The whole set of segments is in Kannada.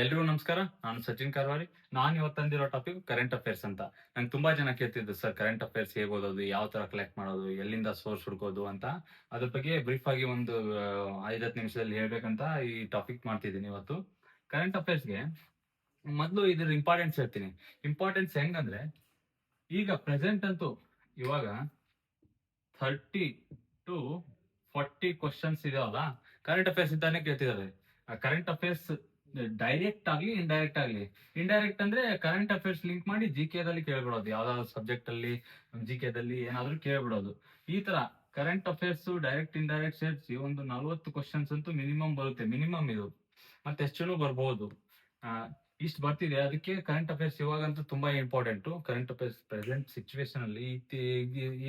ಎಲ್ರಿಗೂ ನಮಸ್ಕಾರ. ನಾನು ಸಚಿನ್ ಕಾರವಾರಿ. ನಾನು ಇವತ್ತು ತಂದಿರೋ ಟಾಪಿಕ್ ಕರೆಂಟ್ ಅಫೇರ್ಸ್ ಅಂತ. ನಂಗೆ ತುಂಬಾ ಜನ ಕೇಳ್ತಿದ್ರು ಸರ್ ಕರೆಂಟ್ ಅಫೇರ್ಸ್ ಹೇಗೆ ಓದೋದು, ಯಾವ ತರ ಕಲೆಕ್ಟ್ ಮಾಡೋದು, ಎಲ್ಲಿಂದ ಸೋರ್ಸ್ ಹುಡ್ಕೋದು ಅಂತ. ಅದ್ರ ಬಗ್ಗೆ ಬ್ರೀಫ್ ಆಗಿ ಒಂದು ಐದತ್ತು ನಿಮಿಷದಲ್ಲಿ ಹೇಳ್ಬೇಕಂತ ಈ ಟಾಪಿಕ್ ಮಾಡ್ತಿದ್ದೀನಿ ಇವತ್ತು. ಕರೆಂಟ್ ಅಫೇರ್ಸ್ಗೆ ಮೊದಲು ಇದ್ರ ಇಂಪಾರ್ಟೆನ್ಸ್ ಹೇಳ್ತೀನಿ. ಇಂಪಾರ್ಟೆನ್ಸ್ ಹೆಂಗಂದ್ರೆ, ಈಗ ಪ್ರೆಸೆಂಟ್ ಅಂತೂ ಇವಾಗ ಥರ್ಟಿ ಟು ಫಾರ್ಟಿ ಕ್ವಶನ್ಸ್ ಇದಾವಲ್ಲ ಕರೆಂಟ್ ಅಫೇರ್ಸ್ ಇದ್ದಾನೆ ಕೇಳ್ತಿದ್ದಾರೆ. ಕರೆಂಟ್ ಅಫೇರ್ಸ್ ಡೈರೆಕ್ಟ್ ಆಗ್ಲಿ ಇಂಡೈರೆಕ್ಟ್ ಆಗ್ಲಿ. ಇಂಡೈರೆಕ್ಟ್ ಅಂದ್ರೆ ಕರೆಂಟ್ ಅಫೇರ್ಸ್ ಲಿಂಕ್ ಮಾಡಿ ಜಿ ಕೆ ದಲ್ಲಿ ಕೇಳ್ಬಿಡೋದು. ಯಾವ್ದಾದ್ರು ಸಬ್ಜೆಕ್ಟ್ ಅಲ್ಲಿ ಜಿ ದಲ್ಲಿ ಏನಾದ್ರೂ ಕೇಳ್ಬಿಡೋದು. ಈ ತರ ಕರೆಂಟ್ ಅಫೇರ್ಸ್ ಡೈರೆಕ್ಟ್ ಇಂಡೈರೆಕ್ಟ್ ಸೇರಿಸಿ ಒಂದು ನಲ್ವತ್ತು ಕ್ವಶನ್ಸ್ ಅಂತೂ ಮಿನಿಮಮ್ ಬರುತ್ತೆ. ಮಿನಿಮಮ್ ಇದು. ಮತ್ತೆ ಎಷ್ಟುನು ಬರ್ಬೋದು. ಇಷ್ಟು ಬರ್ತಿದೆ. ಅದಕ್ಕೆ ಕರೆಂಟ್ ಅಫೇರ್ಸ್ ಇವಾಗಂತೂ ತುಂಬಾ important current affairs present situation ಅಲ್ಲಿ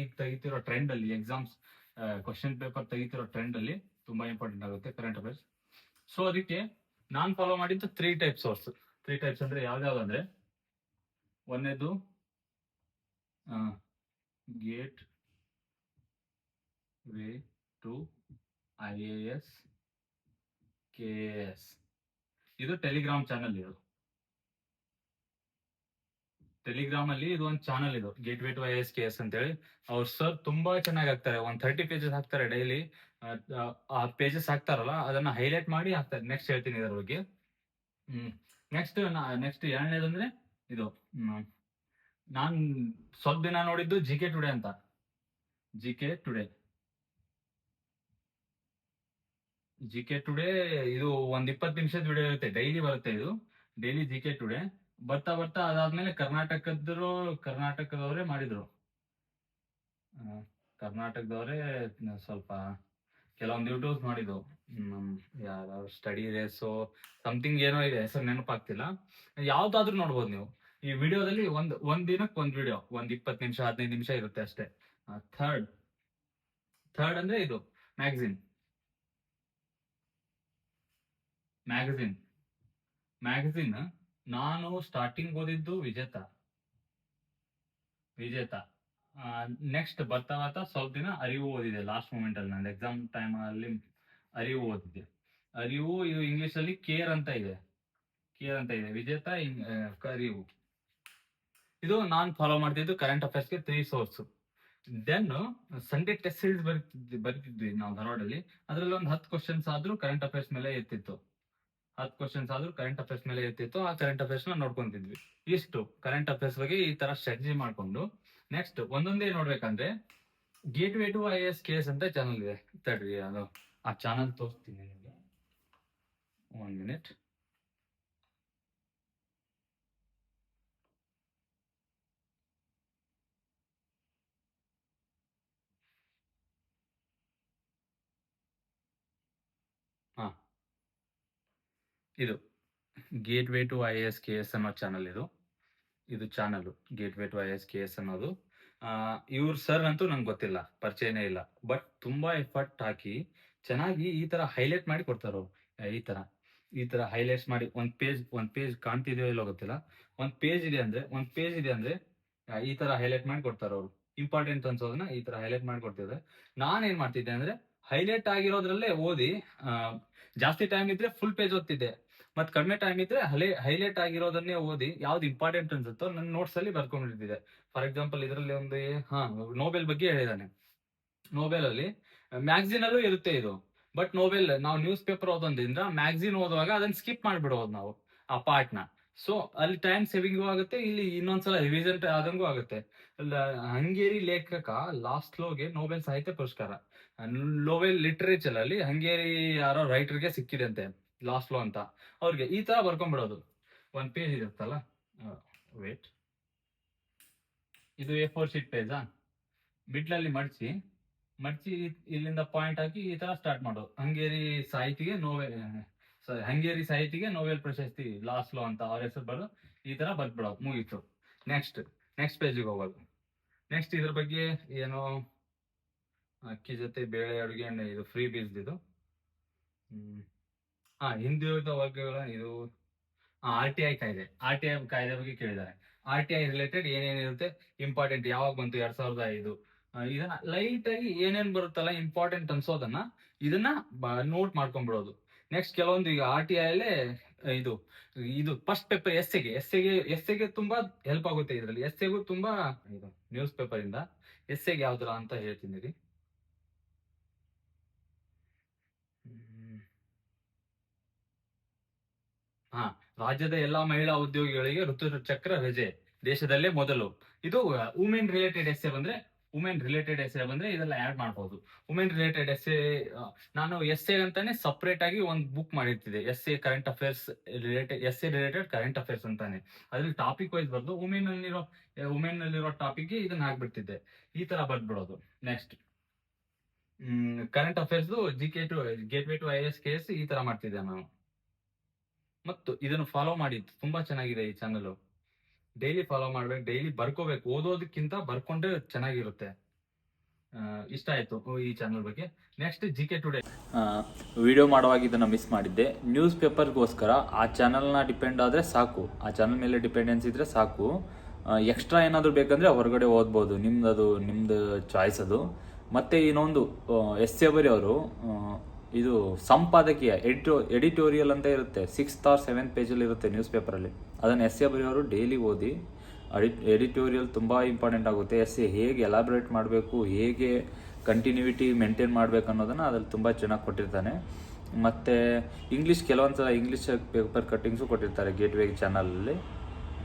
ಈಗ ತೆಗಿತಿರೋ ಟ್ರೆಂಡ್ ಅಲ್ಲಿ ಎಕ್ಸಾಮ್ಸ್ ಕ್ವಶನ್ ಪೇಪರ್ ತೆಗಿತಿರೋ ಟ್ರೆಂಡ್ ಅಲ್ಲಿ ತುಂಬಾ ಇಂಪಾರ್ಟೆಂಟ್ ಆಗುತ್ತೆ ಕರೆಂಟ್ ಅಫೇರ್ಸ್ ಸೊ ಅದಕ್ಕೆ ನಾನ್ ಫಾಲೋ ಮಾಡಿದ್ದು three type source three types ಅಂದ್ರೆ ಯಾವ್ದಾವ್ ಅಂದ್ರೆ? ಒಂದನೇದು gateway to I A S K S ಇದು ಟೆಲಿಗ್ರಾಮ್ ಚಾನಲ್ ಇದು. ಟೆಲಿಗ್ರಾಮ್ ಅಲ್ಲಿ ಇದು ಒಂದು ಚಾನಲ್ ಇದು. Gateway to I S K S ಅಂತೇಳಿ. ಅವ್ರ ಸರ್ ತುಂಬಾ ಚೆನ್ನಾಗಿ ಹಾಕ್ತಾರೆ. ಒಂದ್ ಥರ್ಟಿ ಪೇಜಸ್ ಹಾಕ್ತಾರೆ ಡೈಲಿ ಪೇಜಸ್ ಹಾಕ್ತಾರಲ್ಲ ಅದನ್ನ ಹೈಲೈಟ್ ಮಾಡಿ ಹಾಕ್ತಾರೆ. ನೆಕ್ಸ್ಟ್ ಹೇಳ್ತೀನಿ ಇದರ ಬಗ್ಗೆ. ಹ್ಮ್. ನೆಕ್ಸ್ಟ್ ನೆಕ್ಸ್ಟ್ ಎರಡನೇದಂದ್ರೆ ಇದು ನಾನ್ ಸ್ವಲ್ಪ ದಿನ ನೋಡಿದ್ದು ಜಿ ಕೆ ಟುಡೇ ಅಂತ. G K today G K today ಇದು ಒಂದ್ ಇಪ್ಪತ್ತು ನಿಮಿಷದ ವಿಡಿಯೋ ಇರುತ್ತೆ. ಡೈಲಿ ಬರುತ್ತೆ ಇದು. ಡೈಲಿ ಜಿ ಕೆ ಟುಡೇ ಬರ್ತಾ ಬರ್ತಾ ಅದಾದ್ಮೇಲೆ ಕರ್ನಾಟಕದ್ರು ಕರ್ನಾಟಕದವರೇ ಮಾಡಿದ್ರು. ಆ, ಕರ್ನಾಟಕದವರೇ ಸ್ವಲ್ಪ ಕೆಲವೊಂದು ಯೂಟ್ಯೂಬ್ ಮಾಡಿದ್ದು ಯಾರು ಸ್ಟಡಿ ರೇಸು ಸಮಥಿಂಗ್ ಏನೋ ಇದೆ, ಹೆಸರು ನೆನಪಾಗ್ತಿಲ್ಲ. ಯಾವ್ದಾದ್ರು ನೋಡ್ಬೋದು ನೀವು. ಈ ವಿಡಿಯೋದಲ್ಲಿ ಒಂದ್ ಒಂದ್ ದಿನಕ್ಕೆ ಒಂದ್ ವಿಡಿಯೋ, ಒಂದ್ ಇಪ್ಪತ್ತು ನಿಮಿಷ, ಹದಿನೈದು ನಿಮಿಷ ಇರುತ್ತೆ ಅಷ್ಟೇ. ಥರ್ಡ್ ಥರ್ಡ್ ಅಂದ್ರೆ ಇದು ಮ್ಯಾಗಝಿನ್ ಮ್ಯಾಗಝಿನ್ ಮ್ಯಾಗಝಿನ್ ನಾನು ಸ್ಟಾರ್ಟಿಂಗ್ ಓದಿದ್ದು ವಿಜೇತ. ವಿಜೇತ. ನೆಕ್ಸ್ಟ್ ಬರ್ತಾ ಬರ್ತಾ ಸ್ವಲ್ಪ ದಿನ ಅರಿವು ಓದಿದೆ ಲಾಸ್ಟ್ ಮೂಮೆಂಟ್ ಅಲ್ಲಿ ನಂದು ಎಕ್ಸಾಮ್ ಟೈಮ್ ಅಲ್ಲಿ ಅರಿವು ಓದಿದೆ. ಅರಿವು ಇದು ಇಂಗ್ಲಿಷ್ ಅಲ್ಲಿ ಕೇರ್ ಅಂತ ಇದೆ. ಕೇರ್ ಅಂತ ಇದೆ. ವಿಜೇತ ಅರಿವು ಇದು ನಾನು ಫಾಲೋ ಮಾಡ್ತಿದ್ದು ಕರೆಂಟ್ ಅಫೇರ್ಸ್ಗೆ three source then Sunday test series ಬರ್ತಿದ್ವಿ ಬರ್ತಿದ್ವಿ ನಾವು ಧಾರವಾಡಲ್ಲಿ. ಅದ್ರಲ್ಲಿ ಒಂದು ಹತ್ತು ಕ್ವಶನ್ಸ್ ಆದ್ರೂ ಕರೆಂಟ್ ಅಫೇರ್ಸ್ ಮೇಲೆ ಇರ್ತಿತ್ತು ಹತ್ತು ಕ್ವಶನ್ಸ್ ಆದ್ರೂ ಕರೆಂಟ್ ಅಫೇರ್ಸ್ ಮೇಲೆ ಇರ್ತಿತ್ತು ಆ ಕರೆಂಟ್ ಅಫೇರ್ಸ್ನ ನೋಡ್ಕೊಂತಿದ್ವಿ. ಇಷ್ಟು ಕರೆಂಟ್ ಅಫೇರ್ಸ್ ಬಗ್ಗೆ ಈ ತರ ಸ್ಟ್ರಾಟಜಿ ಮಾಡ್ಕೊಂಡು ನೆಕ್ಸ್ಟ್ ಒಂದೊಂದೇ ನೋಡ್ಬೇಕಂದ್ರೆ gateway to I S K S ಅಂತ ಚಾನಲ್ ಇದೆ. ತಡ್ರಿ ಅದು. ಆ ಚಾನಲ್ ತೋರಿಸ್ತೀನಿ ನಿಮಗೆ. ಒನ್ ಮಿನಿಟ್ ಹಾ. ಇದು gateway to I S K S ಅನ್ನೋ ಚಾನಲ್ ಇದು. ಇದು channel gateway to I S K S ಅನ್ನೋದು ಇವ್ರ ಸರ್ ಅಂತೂ ನಂಗೆ ಗೊತ್ತಿಲ್ಲ, ಪರಿಚಯನೇ ಇಲ್ಲ. ಬಟ್ ತುಂಬಾ ಎಫರ್ಟ್ ಹಾಕಿ ಚೆನ್ನಾಗಿ ಈ ತರ ಹೈಲೈಟ್ ಮಾಡಿ ಕೊಡ್ತಾರ ಈ ತರ ಈ ತರ ಹೈಲೈಟ್ಸ್ ಮಾಡಿ, ಒಂದ್ ಪೇಜ್ ಒಂದ್ ಪೇಜ್ ಕಾಣ್ತಿದೆಯೋ ಇಲ್ಲೋ ಗೊತ್ತಿಲ್ಲ. ಒಂದ್ ಪೇಜ್ ಇದೆ ಅಂದ್ರೆ, ಒಂದ್ ಪೇಜ್ ಇದೆ ಅಂದ್ರೆ ಈ ತರ ಹೈಲೈಟ್ ಮಾಡಿ ಕೊಡ್ತಾರ ಅವ್ರು. ಇಂಪಾರ್ಟೆಂಟ್ ಅನ್ಸೋದನ್ನ ಈ ತರ ಹೈಲೈಟ್ ಮಾಡಿ ಕೊಡ್ತಿದ್ರೆ ನಾನ್ ಏನ್ ಮಾಡ್ತಿದ್ದೆ ಅಂದ್ರೆ ಹೈಲೈಟ್ ಆಗಿರೋದ್ರಲ್ಲೇ ಓದಿ ಜಾಸ್ತಿ ಟೈಮ್ ಇದ್ರೆ ಫುಲ್ ಪೇಜ್ ಓದ್ತಿದ್ದೆ. ಮತ್ ಕಡಿಮೆ ಟೈಮ್ ಇದ್ರೆ ಹಲೆ ಹೈಲೈಟ್ ಆಗಿರೋದನ್ನೇ ಓದಿ ಯಾವ್ದು ಇಂಪಾರ್ಟೆಂಟ್ ಅನ್ಸುತ್ತೋ ನನ್ನ ನೋಟ್ಸ್ ಅಲ್ಲಿ ಬರ್ಕೊಂಡಿರ್ತಿದೆ. ಫಾರ್ ಎಕ್ಸಾಂಪಲ್ ಇದರಲ್ಲಿ ಒಂದು ಹಾ ನೋಬೆಲ್ ಬಗ್ಗೆ ಹೇಳಿದಾನೆ. ನೋಬೆಲ್ ಅಲ್ಲಿ ಮ್ಯಾಗ್ಝಿನ್ ಅಲ್ಲೂ ಇರುತ್ತೆ ಇದು. ಬಟ್ ನೋಬೆಲ್ ನಾವು ನ್ಯೂಸ್ ಪೇಪರ್ ಓದೋದ್ರಿಂದ ಮ್ಯಾಗ್ಝಿನ್ ಓದುವಾಗ ಅದನ್ನ ಸ್ಕಿಪ್ ಮಾಡ್ಬಿಡೋದು ನಾವು, ಆ ಪಾರ್ಟ್ನ. ಸೊ ಅಲ್ಲಿ ಟೈಮ್ ಸೇವಿಂಗ್ ಆಗುತ್ತೆ, ಇಲ್ಲಿ ಇನ್ನೊಂದ್ಸಲ ರಿವಿಸನ್ ಆದಂಗೂ ಆಗುತ್ತೆ. ಹಂಗೇರಿ ಲೇಖಕ ಲಾಸ್ಟ್ ಲೋಗೆ ನೋಬೆಲ್ ಸಾಹಿತ್ಯ ಪುರಸ್ಕಾರ. ನೋಬೆಲ್ ಲಿಟರೇಚರ್ ಅಲ್ಲಿ ಹಂಗೇರಿ ಯಾರೋ ರೈಟರ್ಗೆ ಸಿಕ್ಕಿದೆ ಲಾಸ್ಟ್ ಲೋ ಅಂತ. ಅವ್ರಿಗೆ ಈ ತರ ಬರ್ಕೊಂಡ್ಬಿಡೋದು. ಒಂದ್ ಪೇಜ್ ಇರುತ್ತಲ್ಲ? ವೇಟ್ ಇದು ಎ ಫೋರ್ ಶೀಟ್ ಪೇಜಾ ಬಿಟ್ಲಲ್ಲಿ ಮಡಚಿ ಮಡಚಿ ಇಲ್ಲಿಂದ ಪಾಯಿಂಟ್ ಹಾಕಿ ಈ ತರ ಸ್ಟಾರ್ಟ್ ಮಾಡೋದು. ಹಂಗೇರಿ ಸಾಹಿತಿಗೆ ನೋವೆಲ್ ಹಂಗೇರಿ ಸಾಹಿತಿಗೆ ನೋವೆಲ್ ಪ್ರಶಸ್ತಿ ಲಾಸ್ಟ್ ಲೋ ಅಂತ ಅವ್ರ ಹೆಸರು ಬರೋದು ಈ ತರ ಬರ್ಬಿಡೋದು ಮುಗೀತು. ನೆಕ್ಸ್ಟ್ ನೆಕ್ಸ್ಟ್ ಪೇಜಿಗೆ ಹೋಗೋದು. ನೆಕ್ಸ್ಟ್ ಇದ್ರ ಬಗ್ಗೆ ಏನೋ, ಅಕ್ಕಿ ಜೊತೆ ಬೇಳೆ ಅಡುಗೆ, ಇದು ಫ್ರೀ ಬೀಸ್ ಇದು. ಹ್ಮ್. ಹಾ ಹಿಂದುಳಿದ ವರ್ಗಗಳ ಇದು ಆರ್ ಟಿ ಐ ಕಾಯ್ದೆ ಆರ್ ಟಿ ಐ ಕಾಯ್ದೆ ಬಗ್ಗೆ ಕೇಳಿದ್ದಾರೆ. ಆರ್ ಟಿ ಐ ರಿಲೇಟೆಡ್ ಏನೇನಿರುತ್ತೆ ಇಂಪಾರ್ಟೆಂಟ್ ಯಾವಾಗ ಬಂತು, ಎರಡ್ ಸಾವಿರದ ಐದು. ಇದನ್ನ ಲೈಟ್ ಆಗಿ ಏನೇನ್ ಬರುತ್ತಲ್ಲ ಇಂಪಾರ್ಟೆಂಟ್ ಅನ್ಸೋದನ್ನ ಇದನ್ನ ನೋಟ್ ಮಾಡ್ಕೊಂಡ್ಬಿಡೋದು. ನೆಕ್ಸ್ಟ್ ಕೆಲವೊಂದು ಈಗ ಆರ್ ಟಿ ಐ ಇದು ಇದು ಫಸ್ಟ್ ಪೇಪರ್ ಎಸ್ ಎಗೆ ಎಸ್ ಎಗೆ ಎಸ್ ಎಗೆ ತುಂಬಾ ಹೆಲ್ಪ್ ಆಗುತ್ತೆ ಇದರಲ್ಲಿ. ಎಸ್ ಎಗೂ ತುಂಬಾ ಇದು ನ್ಯೂಸ್ ಪೇಪರ್ ಇಂದ ಎಸ್ ಎಗೆ ಯಾವ್ದರ ಅಂತ ಹೇಳ್ತೀನಿ ರೀ ಹ್ಮ್. ಹಾ, ರಾಜ್ಯದ ಎಲ್ಲಾ ಮಹಿಳಾ ಉದ್ಯೋಗಿಗಳಿಗೆ ಋತು ಚಕ್ರ ರಜೆ, ದೇಶದಲ್ಲೇ ಮೊದಲು. ಇದು ವುಮೆನ್ ರಿಲೇಟೆಡ್ ಎಸ್ಸೆ ಬಂದ್ರೆ ವುಮೆನ್ ರಿಲೇಟೆಡ್ ಎಸ್ಸೆ ಬಂದ್ರೆ ಇದೆಲ್ಲ ಆಡ್ ಮಾಡಬಹುದು ವುಮೆನ್ ರಿಲೇಟೆಡ್ ಎಸ್ಸೆ ನಾನು ಎಸ್ ಎ ಅಂತಾನೆ ಸಪ್ರೇಟ್ ಆಗಿ ಒಂದು book ಮಾಡಿರ್ತಿದೆ S A current affairs related S A related current affairs ಅಂತಾನೆ. ಅದ್ರಲ್ಲಿ ಟಾಪಿಕ್ ವೈಸ್ ಬರ್ದು ವುಮೆನ್ ಅಲ್ಲಿರೋ ವುಮೆನ್ ಅಲ್ಲಿರೋ ಟಾಪಿಕ್ ಇದನ್ನ ಹಾಕ್ಬಿಡ್ತಿದ್ದೆ. ಈ ತರ ಬರ್ದ್ಬಿಡೋದು. Next current affairs G K to gateway to I S K S ಈ ತರ ಮಾಡ್ತಿದ್ದೆ ನಾನು. ಮತ್ತು ಇದನ್ನು ಫಾಲೋ ಮಾಡಿ ತುಂಬಾ ಚೆನ್ನಾಗಿದೆ ಈ ಚಾನಲ್ ಡೈಲಿ ಫಾಲೋ ಮಾಡ್ಬೇಕು ಡೈಲಿ ಬರ್ಕೋಬೇಕು. ಓದೋದಕ್ಕಿಂತ ಬರ್ಕೊಂಡ್ರೆ ಚೆನ್ನಾಗಿರುತ್ತೆ. ಇಷ್ಟ ಆಯ್ತು ಈ ಚಾನಲ್ ಬಗ್ಗೆ. Next G K today video ಮಾಡುವಾಗ ಇದನ್ನ ಮಿಸ್ ಮಾಡಿದ್ದೆ. ನ್ಯೂಸ್ ಪೇಪರ್ಗೋಸ್ಕರ ಆ ಚಾನಲ್ನ ಡಿಪೆಂಡ್ ಆದರೆ ಸಾಕು. ಆ ಚಾನಲ್ ಮೇಲೆ ಡಿಪೆಂಡೆನ್ಸ್ ಇದ್ರೆ ಸಾಕು. ಎಕ್ಸ್ಟ್ರಾ ಏನಾದರೂ ಬೇಕಂದ್ರೆ ಹೊರಗಡೆ ಓದ್ಬೋದು. ನಿಮ್ದು ಅದು ನಿಮ್ದು ಚಾಯ್ಸ್ ಅದು. ಮತ್ತೆ ಇನ್ನೊಂದು ಎಸ್ ಎ ಬರೆಯವರು ಇದು ಸಂಪಾದಕೀಯ, ಎಡಿಟೋ, ಎಡಿಟೋರಿಯಲ್ ಅಂತ ಇರುತ್ತೆ. ಸಿಕ್ಸ್ತ್ ಆರ್ ಸೆವೆಂತ್ ಪೇಜಲ್ಲಿ ಇರುತ್ತೆ ನ್ಯೂಸ್ ಪೇಪರಲ್ಲಿ ಅದನ್ನು ಎಸ್ ಎ ಬರೆಯೋರು ಡೈಲಿ ಓದಿ ಎಡಿಟೋರಿಯಲ್ ತುಂಬ ಇಂಪಾರ್ಟೆಂಟ್ ಆಗುತ್ತೆ. ಎಸ್ ಎ ಹೇಗೆ ಎಲಾಬ್ರೇಟ್ ಮಾಡಬೇಕು, ಹೇಗೆ ಕಂಟಿನ್ಯೂಟಿ ಮೇಂಟೈನ್ ಮಾಡಬೇಕು ಅನ್ನೋದನ್ನು ಅದ್ರಲ್ಲಿ ತುಂಬ ಚೆನ್ನಾಗಿ ಕೊಟ್ಟಿರ್ತಾನೆ. ಮತ್ತು ಇಂಗ್ಲೀಷ್ ಕೆಲವೊಂದು ಸಲ ಇಂಗ್ಲೀಷ್ ಪೇಪರ್ ಕಟ್ಟಿಂಗ್ಸು ಕೊಟ್ಟಿರ್ತಾರೆ ಗೇಟ್ ವೇ ಚಾನಲಲ್ಲಿ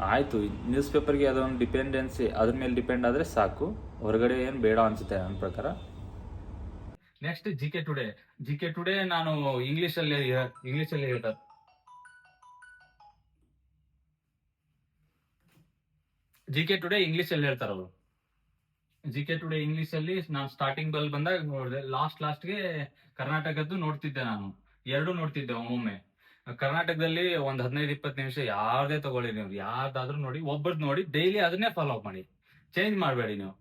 ಆಯಿತು ನ್ಯೂಸ್ ಪೇಪರ್ಗೆ ಅದೊಂದು ಡಿಪೆಂಡೆನ್ಸಿ ಅದ್ರ ಮೇಲೆ ಡಿಪೆಂಡ್ ಆದರೆ ಸಾಕು. ಹೊರಗಡೆ ಏನು ಬೇಡ ಅನಿಸುತ್ತೆ ನನ್ನ ಪ್ರಕಾರ. Next G K today G K today ನಾನು ಇಂಗ್ಲಿಷ್ ಅಲ್ಲಿ ಇಂಗ್ಲಿಷ್ ಅಲ್ಲಿ ಹೇಳ್ತಾರೆ ಜಿ ಕೆ ಟುಡೇ ಇಂಗ್ಲಿಷ್ ಅಲ್ಲಿ ಹೇಳ್ತಾರ ಅವರು ಜಿ ಕೆ ಟುಡೇ ಇಂಗ್ಲಿಷ್ ಅಲ್ಲಿ ನಾನು ಸ್ಟಾರ್ಟಿಂಗ್ ಬಲ್ ಬಂದಾಗ ನೋಡಿದೆ ಲಾಸ್ಟ್ ಲಾಸ್ಟ್ಗೆ ಕರ್ನಾಟಕದ್ದು ನೋಡ್ತಿದ್ದೆ ನಾನು. ಎರಡು ನೋಡ್ತಿದ್ದೆ ಒಮ್ಮೊಮ್ಮೆ. ಕರ್ನಾಟಕದಲ್ಲಿ ಒಂದ್ ಹದಿನೈದು, ಇಪ್ಪತ್ತು ನಿಮಿಷ ಯಾರ್ದೇ ತಗೊಳ್ಳಿ ನೀವು. ಯಾರ್ದಾದ್ರೂ ನೋಡಿ, ಒಬ್ಬರದ್ ನೋಡಿ ಡೈಲಿ ಅದನ್ನೇ ಫಾಲೋ ಅಪ್ ಮಾಡಿ. ಚೇಂಜ್ ಮಾಡಬೇಡಿ ನೀವು.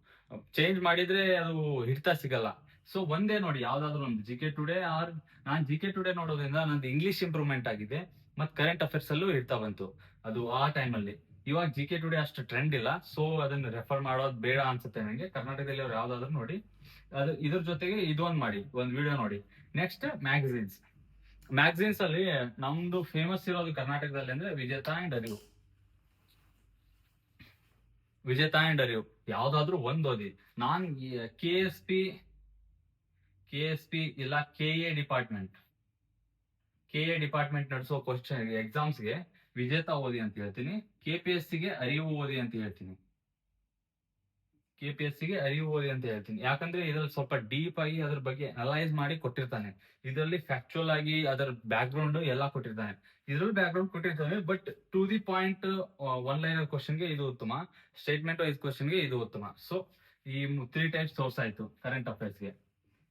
ಚೇಂಜ್ ಮಾಡಿದ್ರೆ ಅದು ಹಿಡ್ತಾ ಸಿಗಲ್ಲ. ಸೊ ಒಂದೇ ನೋಡಿ, ಯಾವ್ದಾದ್ರು ಒಂದು ಜಿ ಕೆ ಟುಡೇ ಆರ್ ನಾನ್ ಜಿ ಕೆ ಟುಡೇ ನೋಡೋದ್ರಿಂದ ನಂದು ಇಂಗ್ಲಿಷ್ ಇಂಪ್ರೂವ್ಮೆಂಟ್ ಆಗಿದೆ ಮತ್ ಕರೆಂಟ್ ಅಫೇರ್ಸ್ ಅಲ್ಲೂ ಇರ್ತಾ ಬಂತು. ಅದು ಆ ಟೈಮ್ ಅಲ್ಲಿ. ಇವಾಗ ಜಿ ಕೆ ಟುಡೇ ಅಷ್ಟು ಟ್ರೆಂಡ್ ಇಲ್ಲ. ಸೊ ಅದನ್ನ ರೆಫರ್ ಮಾಡೋದು ಬೇಡ ಅನ್ಸುತ್ತೆ ನನಗೆ ಕರ್ನಾಟಕದಲ್ಲಿ ಅವ್ರು ಯಾವ್ದಾದ್ರು ನೋಡಿ, ಅದು ಇದ್ರ ಜೊತೆಗೆ ಇದೊಂದ್ ಮಾಡಿ, ಒಂದ್ ವಿಡಿಯೋ ನೋಡಿ. ನೆಕ್ಸ್ಟ್ ಮ್ಯಾಗಝೀನ್ಸ್ ಮ್ಯಾಗಝೀನ್ಸ್ ಅಲ್ಲಿ ನಮ್ದು ಫೇಮಸ್ ಇರೋದು ಕರ್ನಾಟಕದಲ್ಲಿ ಅಂದ್ರೆ ವಿಜೇತಾ ಅಂಡ್ ಅರಿವು. ವಿಜೇತಾ ಅಂಡ್ ಅರಿವು. ಯಾವ್ದಾದ್ರು ಒಂದ್ ಓದಿ. ನಾನ್ K S P K S P ಇಲ್ಲ K A department K A department ನಡೆಸೋ ಕ್ವಶನ್ ಎಕ್ಸಾಮ್ಸ್ಗೆ ವಿಜೇತ ಓದಿ ಅಂತ ಹೇಳ್ತೀನಿ. ಕೆ ಪಿ ಎಸ್ ಸಿಗೆ ಅರಿವು ಓದಿ ಅಂತ ಹೇಳ್ತೀನಿ. ಕೆ ಪಿ ಎಸ್ ಸಿಗೆ ಅರಿವು ಓದಿ ಅಂತ ಹೇಳ್ತೀನಿ. ಯಾಕಂದ್ರೆ ಇದ್ರಲ್ಲಿ ಸ್ವಲ್ಪ ಡೀಪ್ ಆಗಿ ಅದ್ರ ಬಗ್ಗೆ ಅನಲೈಸ್ ಮಾಡಿ ಕೊಟ್ಟಿರ್ತಾನೆ. ಇದರಲ್ಲಿ ಫ್ಯಾಕ್ಚುಯಲ್ ಆಗಿ ಅದರ ಬ್ಯಾಕ್ ಗ್ರೌಂಡ್ ಎಲ್ಲ ಕೊಟ್ಟಿರ್ತಾನೆ. ಇದ್ರಲ್ಲಿ ಬ್ಯಾಕ್ ಗ್ರೌಂಡ್ ಕೊಟ್ಟಿರ್ತಾನೆ but to the point one line ಕ್ವಶನ್ಗೆ ಇದು ಉತ್ತಮ. ಸ್ಟೇಟ್ಮೆಂಟ್ ವೈಸ್ ಕ್ವಶನ್ಗೆ ಇದು ಉತ್ತಮ. ಸೊ ಈ ತ್ರೀ ಟೈಪ್ ಸೋರ್ಸ್ ಆಯ್ತು ಕರೆಂಟ್ ಅಫೇರ್ಸ್ಗೆ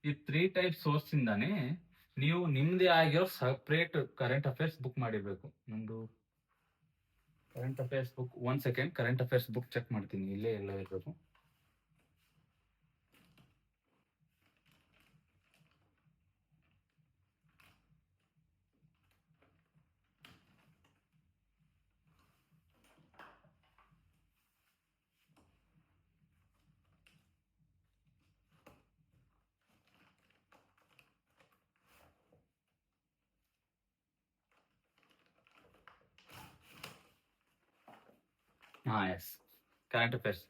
ಈ ತ್ರೀ ಟೈಪ್ ಸೋರ್ಸ್ ಇಂದಾನೆ ನೀವು ನಿಮ್ದೇ ಆಗಿರೋ ಸಪ್ರೇಟ್ ಕರೆಂಟ್ ಅಫೇರ್ಸ್ ಬುಕ್ ಮಾಡಿರ್ಬೇಕು. ನಮ್ದು current affairs book one second current affairs book check ಮಾಡ್ತೀನಿ, ಇಲ್ಲೇ ಎಲ್ಲ ಇರಬೇಕು. ಹಾ S current affairs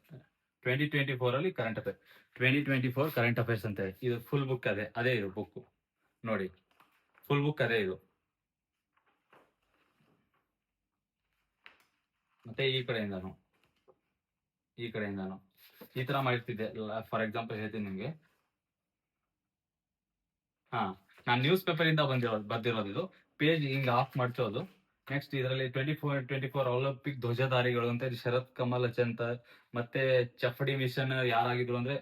twenty twenty four ಅಲ್ಲಿ current affairs twenty twenty four current affairs ಅಂತ ಇದು ಫುಲ್ ಬುಕ್ ಅದೇ ಅದೇ ಇದು ಬುಕ್ ನೋಡಿ. ಫುಲ್ ಬುಕ್ ಅದೇ ಇದು. ಮತ್ತೆ ಈ ಕಡೆಯಿಂದನು. ಈ ಕಡೆಯಿಂದನು. ಈ ತರ ಮಾಡಿರ್ತಿದ್ದೆ. ಫಾರ್ ಎಕ್ಸಾಂಪಲ್ ಹೇಳ್ತೀನಿ ನಿಮ್ಗೆ. ಹಾ, ನಾನು ನ್ಯೂಸ್ ಪೇಪರ್ ಇಂದ ಬಂದಿರೋದು ಬರ್ದಿರೋದು ಇದು. ಪೇಜ್ ಹಿಂಗ್ ಆಫ್ ಮಾಡ್ಸೋದು. ನೆಕ್ಸ್ಟ್ ಇದರಲ್ಲಿ twenty four twenty four Olympic ಧ್ವಜಧಾರಿಗಳು ಅಂತ ಶರತ್ ಕಮಲ್ ಅಚಂತ ಮತ್ತೆ ಚಫಡಿ ಮಿಷನ್ ಯಾರಾಗಿದ್ರು ಅಂದ್ರೆ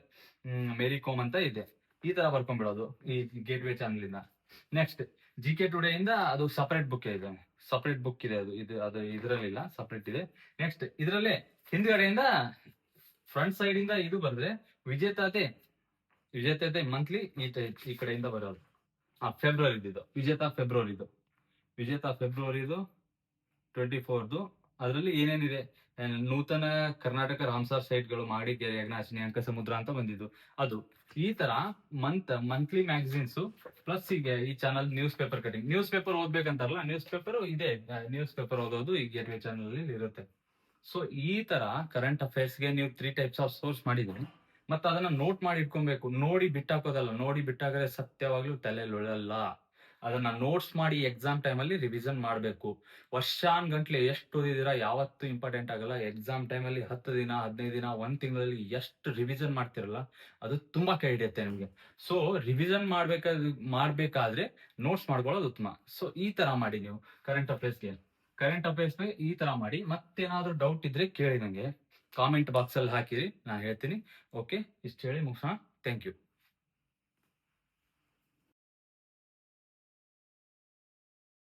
ಮೇರಿ ಕೋಮ್ ಅಂತ ಇದೆ. ಈ ತರ ಬರ್ಕೊಂಡ್ಬಿಡೋದು ಈ ಗೇಟ್ ವೇ ಚಾನಲ್ ಇಂದ. ನೆಕ್ಸ್ಟ್ ಜಿ ಕೆ ಟುಡೇ ಇಂದ ಅದು ಸಪರೇಟ್ ಬುಕ್ ಇದೆ. ಸಪರೇಟ್ ಬುಕ್ ಇದೆ ಅದು. ಇದು, ಅದು ಇದರಲ್ಲಿಲ್ಲ ಸಪರೇಟ್ ಇದೆ. ನೆಕ್ಸ್ಟ್ ಇದರಲ್ಲೇ ಹಿಂದ್ಗಡೆಯಿಂದ ಫ್ರಂಟ್ ಸೈಡ್ ಇಂದ ಇದು ಬರೆದ್ರೆ ವಿಜೇತಾತೆ ವಿಜೇತಾತೆ ಮಂತ್ಲಿ ಈ ಈ ಕಡೆಯಿಂದ ಬರೋದು. ಆ ಫೆಬ್ರವರಿ ಇದು. ವಿಜೇತಾ ಫೆಬ್ರವರಿದು ವಿಜೇತಾ ಫೆಬ್ರವರಿದು ಟ್ವೆಂಟಿ ಫೋರ್ದು ಅದರಲ್ಲಿ ಏನೇನಿದೆ? ನೂತನ ಕರ್ನಾಟಕ ರಾಮ್ಸಾರ್ ಸೈಟ್ಗಳು ಮಾಡಿಗೆರೆ ಯಜ್ಞಾಶಿನಿ ಅಂಕ ಸಮುದ್ರ ಅಂತ ಬಂದಿದ್ದು. ಅದು ಈ ತರ ಮಂತ್ ಮಂತ್ಲಿ ಮ್ಯಾಗಝಿನ್ಸ್ ಪ್ಲಸ್ ಈಗ ಈ channel news paper cutting news paper ಓದ್ಬೇಕಂತಾರಲ್ಲ news paper ಇದೆ. ನ್ಯೂಸ್ ಪೇಪರ್ ಓದೋದು ಈ ಗೇಟ್ವೇ ಚಾನಲ್ ಅಲ್ಲಿ ಇರುತ್ತೆ. ಸೊ ಈ ತರ ಕರೆಂಟ್ ಅಫೇರ್ಸ್ಗೆ ನೀವು ತ್ರೀ ಟೈಪ್ಸ್ ಆಫ್ ಸೋರ್ಸ್ ಮಾಡಿದ್ರಿ ಮತ್ತೆ ಅದನ್ನ ನೋಟ್ ಮಾಡಿ ಇಟ್ಕೊಬೇಕು. ನೋಡಿ ಬಿಟ್ಟಾಕೋದಲ್ಲ. ನೋಡಿ ಬಿಟ್ಟಾಗದೆ ಸತ್ಯವಾಗ್ಲೂ ತಲೆ ಉಳಲ್ಲ ಅದನ್ನ ನೋಟ್ಸ್ ಮಾಡಿ ಎಕ್ಸಾಮ್ ಟೈಮಲ್ಲಿ ರಿವಿಷನ್ ಮಾಡಬೇಕು. ವರ್ಷಾನ್ ಗಂಟ್ಲೆ ಎಷ್ಟು ಓದಿದಿರಾ, ಯಾವತ್ತೂ ಇಂಪಾರ್ಟೆಂಟ್ ಆಗಲ್ಲ. ಎಕ್ಸಾಮ್ ಟೈಮಲ್ಲಿ ಹತ್ತು ದಿನ, ಹದಿನೈದು ದಿನ, ಒಂದ್ ತಿಂಗಳಲ್ಲಿ ಎಷ್ಟು ರಿವಿಷನ್ ಮಾಡ್ತಿರಲ್ಲ, ಅದು ತುಂಬಾ ಕೈ ಹಿಡಿಯುತ್ತೆ ನಿಮ್ಗೆ. ಸೊ ರಿವಿಷನ್ ಮಾಡ್ಬೇಕಾದ ಮಾಡ್ಬೇಕಾದ್ರೆ ನೋಟ್ಸ್ ಮಾಡ್ಕೊಳ್ಳೋದು ಉತ್ತಮ. ಸೊ ಈ ತರ ಮಾಡಿ ನೀವು ಕರೆಂಟ್ ಅಫೇರ್ಸ್ಗೆ ಕರೆಂಟ್ ಅಫೇರ್ಸ್ ಈ ತರ ಮಾಡಿ, ಮತ್ತೇನಾದ್ರೂ ಡೌಟ್ ಇದ್ರೆ ಕೇಳಿ ನಂಗೆ. ಕಾಮೆಂಟ್ ಬಾಕ್ಸ್ ಅಲ್ಲಿ ಹಾಕಿರಿ ನಾನು ಹೇಳ್ತೀನಿ. ಓಕೆ ಇಷ್ಟು ಹೇಳಿ ಮುಗಿಸೋಣ. Thank you